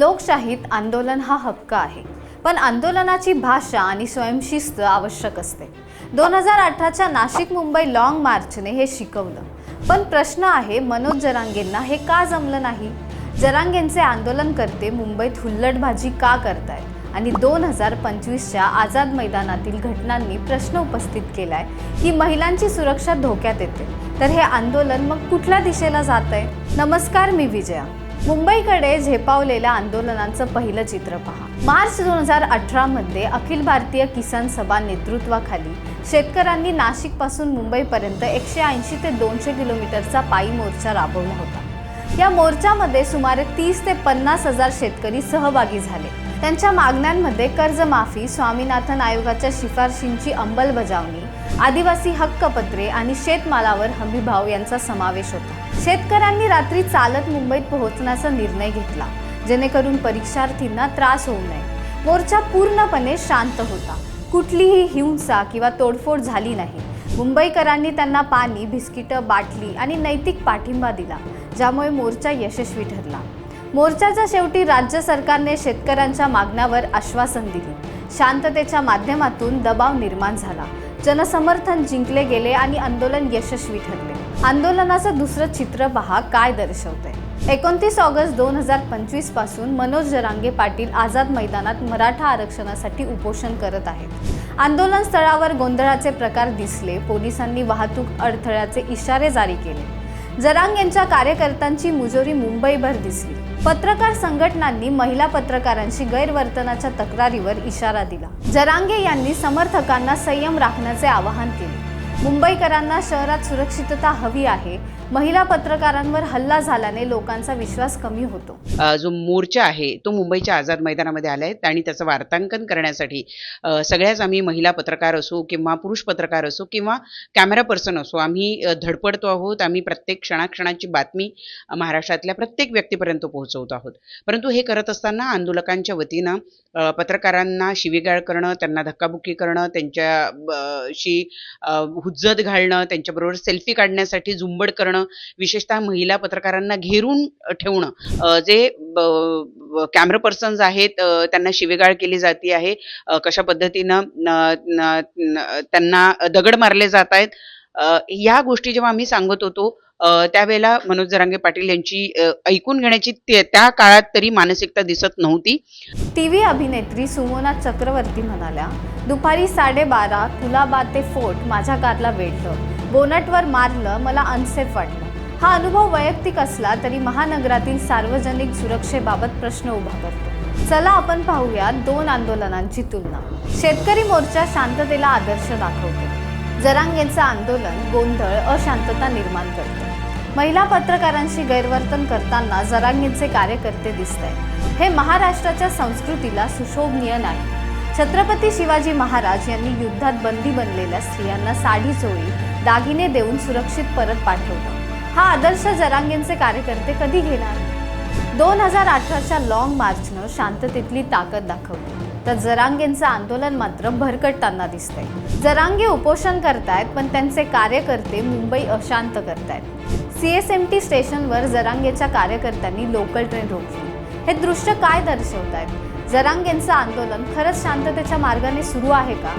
लोकशाहीत आंदोलन हा हक्क आहे. पण आंदोलनाची भाषा आणि स्वयंशिस्त आवश्यक असते. दोन हजार अठराच्या नाशिक मुंबई लाँग मार्चने हे शिकवलं. पण प्रश्न आहे मनोज जरांगेंना हे का जमलं नाही? जरांगेंचे आंदोलनकर्ते मुंबईत हुल्लडबाजी का करतायत? आणि दोन हजार पंचवीसच्या आझाद मैदानातील घटनांनी प्रश्न उपस्थित केलाय की महिलांची सुरक्षा धोक्यात येते. तर हे आंदोलन मग कुठल्या दिशेला जात आहे नमस्कार मी विजया. मुंबईकडे झेपावलेल्या आंदोलनांचं पहिलं चित्र पहा. मार्च दोन हजार अठरामध्ये अखिल भारतीय किसान सभा नेतृत्वाखाली शेतकऱ्यांनी नाशिकपासून मुंबईपर्यंत एकशे ऐंशी ते दोनशे किलोमीटरचा पायी मोर्चा राबवला होता. या मोर्चामध्ये सुमारे तीस ते पन्नास हजार शेतकरी सहभागी झाले. त्यांच्या मागण्यांमध्ये कर्जमाफी स्वामीनाथन आयोगाच्या शिफारशींची अंमलबजावणी आदिवासी हक्कपत्रे आणि शेतमालावर हमीभाव यांचा समावेश होता. शेतकऱ्यांनी रात्री चालत मुंबईत पोहोचण्याचा निर्णय घेतला. जेणेकरून परीक्षार्थींना त्रास होऊ नये. मोर्चा पूर्णपणे शांत होता. कुठलीही हिंसा किंवा तोडफोड झाली नाही. मुंबईकरांनी त्यांना पाणी बिस्किटं बाटली आणि नैतिक पाठिंबा दिला ज्यामुळे मोर्चा यशस्वी ठरला. मोर्चाच्या शेवटी राज्य सरकारने शेतकऱ्यांच्या मागण्यावर आश्वासन दिले. शांततेच्या माध्यमातून दबाव निर्माण झाला. जनसमर्थन जिंकले गेले आणि आंदोलन यशस्वी ठरले. आंदोलनाचं दुसरं चित्र पहा काय दर्शवतंय. एकोणतीस ऑगस्ट दोन हजार पंचवीसपासून मनोज जरांगे पाटील आझाद मैदानात मराठा आरक्षणासाठी उपोषण करत आहेत. आंदोलन स्थळावर गोंधळाचे प्रकार दिसले पोलिसांनी वाहतूक अडथळ्याचे इशारे जारी केले. जरांग यांच्या कार्यकर्त्यांची मुजोरी मुंबईभर दिसली. पत्रकार संघटनांनी महिला पत्रकारांशी गैरवर्तनाच्या तक्रारीवर इशारा दिला. जरांगे यांनी समर्थकांना संयम राखण्याचे आवाहन केले. मुंबईकरांना शहरात सुरक्षितता हवी आहे. महिला पत्रकारांवर हल्ला झाल्याने लोकांचा विश्वास कमी होतो. जो मोर्चा आहे तो मुंबईच्या आझाद मैदानामध्ये आला आहे आणि त्याचं वार्तांकन करण्यासाठी सगळ्याच आम्ही महिला पत्रकार असो किंवा पुरुष पत्रकार असो किंवा कॅमेरा पर्सन असो आम्ही धडपडतो आहोत. आम्ही प्रत्येक क्षणाक्षणाची बातमी महाराष्ट्रातल्या प्रत्येक व्यक्तीपर्यंत पोहोचवत आहोत. परंतु हे करत असताना आंदोलकांच्या वतीनं पत्रकारांना शिवीगाळ करणं त्यांना धक्काबुक्की करणं त्यांच्या ब- शी हुज्जत घालणं त्यांच्याबरोबर सेल्फी काढण्यासाठी झुंबड करणं विशेषतः महिला पत्रकारांना घेरून ठेवणं. जे कॅमेरा पर्सन्स आहेत त्यांना शिवेगाळ केली जाते आहे. कशा पद्धतीनं न- त्यांना दगड मारले जात आहेत. या गोष्टी जेव्हा आम्ही सांगत होतो त्यावेळेला मनोज जरांगे पाटील यांची ऐकून घेण्याची त्या काळात तरी मानसिकता दिसत नव्हती. टीव्ही अभिनेत्री सुमोना चक्रवर्ती म्हणाल्या दुपारी साडेबारा कुलाबा ते फोर्ट माझ्या कारला वेढलं बोनटवर मारलं मला अनसेफ वाटलं. हा अनुभव वैयक्तिक असला तरी महानगरातील सार्वजनिक सुरक्षेबाबत प्रश्न उभा करतो. चला आपण पाहूया दोन आंदोलनांची तुलना. शेतकरी मोर्चा शांततेला आदर्श दाखवतो. जरांगेचं आंदोलन गोंधळ अशांतता निर्माण करतं. महिला पत्रकारांशी गैरवर्तन करताना जरांगेंचे कार्यकर्ते दिसत आहेत हे महाराष्ट्राच्या संस्कृतीला सुशोभनीय नाही. छत्रपती शिवाजी महाराज यांनी युद्धात बंदी बनलेल्या स्त्रियांना साडी चोळी दागिने देऊन सुरक्षित परत पाठवलं. हा आदर्श जरांगेंचे कार्यकर्ते कधी घेणार? दोन हजार अठराच्या लाँग मार्चनं शांततेतली ताकद दाखवली. तर जरांगेंचं आंदोलन मात्र भरकटताना दिसतंय. जरांगे उपोषण करतायत पण त्यांचे कार्यकर्ते मुंबई अशांत करतायत. सी एस एम टी स्टेशनवर जरांगेच्या कार्यकर्त्यांनी लोकल ट्रेन रोखली. हे दृश्य काय दर्शवत आहेत जरांगेंचं आंदोलन खरंच शांततेच्या मार्गाने सुरू आहे का?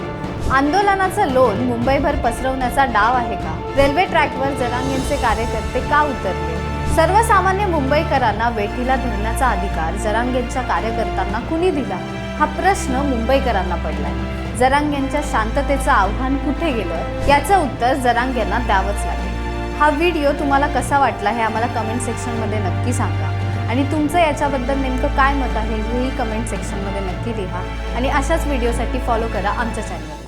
आंदोलनाचं लोन मुंबईभर पसरवण्याचा डाव आहे का? रेल्वे ट्रॅकवर जरांगेंचे कार्यकर्ते का उतरले? सर्वसामान्य मुंबईकरांना वेठीला धरण्याचा अधिकार जरांगेंच्या कार्यकर्त्यांना कुणी दिला? हा प्रश्न मुंबईकरांना पडलाय. जरांगेंच्या शांततेचं आव्हान कुठे गेलं? याचं उत्तर जरांगेंना द्यावंच लागेल. हा व्हिडिओ तुम्हाला कसा वाटला हे आम्हाला कमेंट सेक्शनमध्ये नक्की सांगा. आणि तुमचं याच्याबद्दल नेमकं काय मत आहे हेही कमेंट सेक्शनमध्ये नक्की लिहा. आणि अशाच व्हिडिओसाठी फॉलो करा आमच्या चॅनल